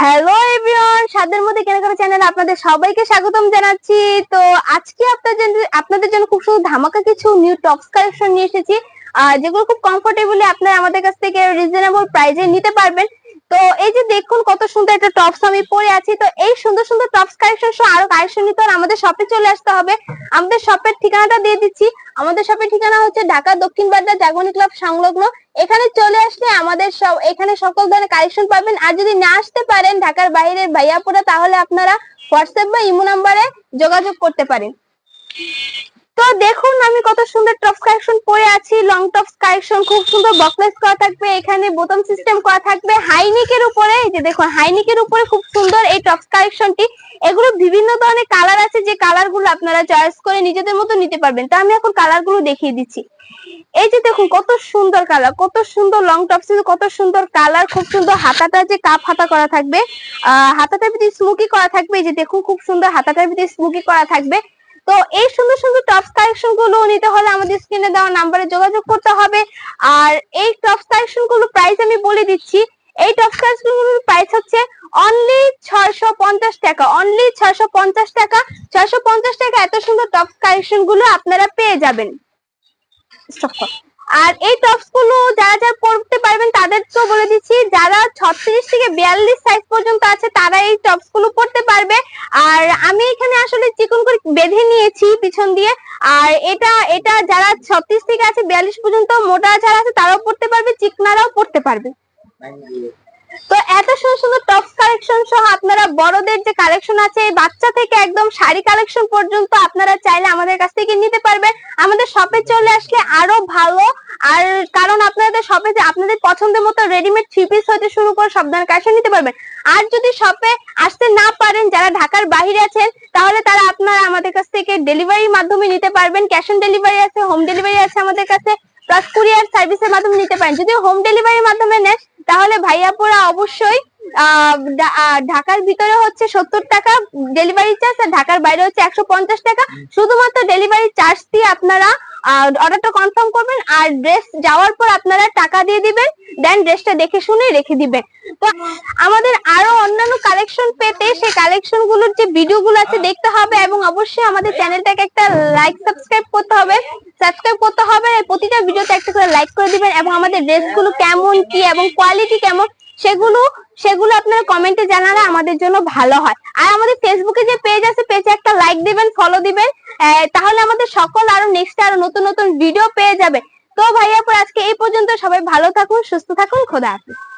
Hello everyone সাদের মধ্যে কেনাকাটা চ্যানেল আপনাদের সবাইকে স্বাগতম জানাচ্ছি। তো আজকে আপনাদের আপনাদের জন্য খুব সুন্দর ধামাকা কিছু নিউ টপস কালেকশন নিয়ে এসেছি। যেগুলো খুব কমফোর্টেবলি আপনারা আমাদের কাছ থেকে রিজনেবল প্রাইজে নিতে পারবেন। তো এই যে দেখুন কত সুন্দর একটা টপস আমি পরে আছি, তো এই সুন্দর সুন্দর টপস কালেকশন সহ আরও কালেকশন নিতে আমাদের শপে চলে আসতে হবে। আমাদের শপের ঠিকানাটা দিয়ে দিচ্ছি। আমাদের শপের ঠিকানা হচ্ছে ঢাকা দক্ষিণ বাড্ডা জাগমনি ক্লাব সংলগ্ন। এখানে চলে আসলে আমাদের সব, এখানে সকল ধরনের কালেকশন পাবেন। আর যদি না আসতে পারেন ঢাকার বাইরের ভাইয়াপুরা, তাহলে আপনারা হোয়াটসঅ্যাপ বা ইমো নাম্বারে যোগাযোগ করতে পারেন। তো দেখুন, আমি কত সুন্দর টপস কালেকশন পরে আছি। লং টপস কালেকশন খুব সুন্দর বকলেস করা থাকবে, এখানে বোতাম সিস্টেম করা থাকবে। হাইনিকের উপরে, এই যে দেখুন হাইনিকের উপরে খুব সুন্দর এই টপস কালেকশনটি এগুলো বিভিন্ন ধরনের কালার আছে, যে কালারগুলো আপনারা চয়েস করে নিজেদের মতো নিতে পারবেন। তো আমি এখন কালারগুলো দেখিয়ে দিচ্ছি। এই যে দেখুন, কত সুন্দর কালার কত সুন্দর লং টপস কত সুন্দর কালার খুব সুন্দর হাতাটা যে কাপ হাতা করা থাকবে। আহ হাতাটার ভিতরে স্মুকি করা থাকবে, এই যে দেখুন, খুব সুন্দর হাতাটার ভিতরে স্মুকি করা থাকবে। তো এই সুন্দর সুন্দর টপস কালেকশনগুলো নিতে হলে আমাদের স্ক্রিনে দেওয়া নাম্বারে যোগাযোগ করতে হবে। আর এই টপস কালেকশনগুলো প্রাইস আমি বলে দিচ্ছি। এই টপস কালেকশনগুলোর প্রাইস হচ্ছে অনলি ছয়শো পঞ্চাশ টাকা। অনলি ছয়শো পঞ্চাশ টাকা। ছয়শো পঞ্চাশ টাকা এত সুন্দর টপস কালেকশনগুলো আপনারা পেয়ে যাবেন। কর। আর এই টপসগুলো যারা যারা পড়তে পারবেন তাদের তো বলে দিচ্ছি, যারা ছত্রিশ থেকে বিয়াল্লিশ সাইজ পর্যন্ত আছে, তারা এই টপসগুলো পড়তে পারবে। আর আমি এখানে আসলে চিকন করে বেঁধে নিয়েছি পিছন দিয়ে। আর এটা এটা যারা ছত্রিশ থেকে আছে, বিয়াল্লিশ পর্যন্ত মোটা যারা আছে, তারাও পড়তে পারবে, চিকনারাও পড়তে পারবে। তো এত সুন্দর সুন্দর টপস কালেকশন সহ আপনারা বড়দের যে কালেকশন আছে বাচ্চা থেকে একদম শাড়ি কালেকশন পর্যন্ত আপনারা চাইলে আমাদের কাছ থেকে নিতে পারবেন আমাদের শপে চলে আসলে আরও ভালো আর কারণ আপনাদের শপে যে আপনাদের পছন্দের মতো রেডিমেড থ্রি পিস হতে শুরু করে সব ধরনের নিতে পারবেন। আর যদি শপে আসতে না পারেন, যারা ঢাকার বাইরে আছেন, তাহলে তারা আপনারা আমাদের কাছ থেকে ডেলিভারির মাধ্যমে নিতে পারবেন। ক্যাশ অন ডেলিভারি আছে হোম ডেলিভারি আছে আমাদের কাছে প্লাস কুরিয়ার সার্ভিসের মাধ্যমে নিতে পারেন। যদি হোম ডেলিভারির মাধ্যমে নেন, তাহলে ভাইয়াপুরা অবশ্যই ঢাকার ভিতরে হচ্ছে সত্তর টাকা ডেলিভারি চার্জ আর ঢাকার বাইরে হচ্ছে একশো পঞ্চাশ টাকা। শুধুমাত্র ডেলিভারি চার্জ দিয়ে আপনারা অর্ডারটা কনফার্ম করবেন, আর ড্রেস যাওয়ার পর আপনারা টাকা দিয়ে দিবেন দেন ড্রেসটা দেখে শুনে রেখে দিবেন। তো আমাদের আরও অন্যান্য কালেকশন পেতে সেই কালেকশনগুলোর যে ভিডিও গুলো আছে দেখতে হবে এবং অবশ্যই আমাদের চ্যানেলটাকে একটা লাইক সাবস্ক্রাইব করতে হবে। সাবস্ক্রাইব করতে হবে, প্রতিটা ভিডিওতে একটা করে লাইক করে দিবেন এবং আমাদের ড্রেসগুলো কেমন, কি এবং কোয়ালিটি কেমন, সেগুলো সেগুলো আপনারা কমেন্টে জানালে আমাদের জন্য ভালো হয়। আর আমাদের ফেসবুকে যে পেজ আছে পেজে একটা লাইক দিবেন ফলো দিবেন। তাহলে আমাদের সকল আরও নেক্সট আরও নতুন নতুন ভিডিও পেয়ে যাবে। তো ভাইয়া, আজকে এই পর্যন্ত সবাই ভালো থাকুন, সুস্থ থাকুন, খোদা হাফিজ।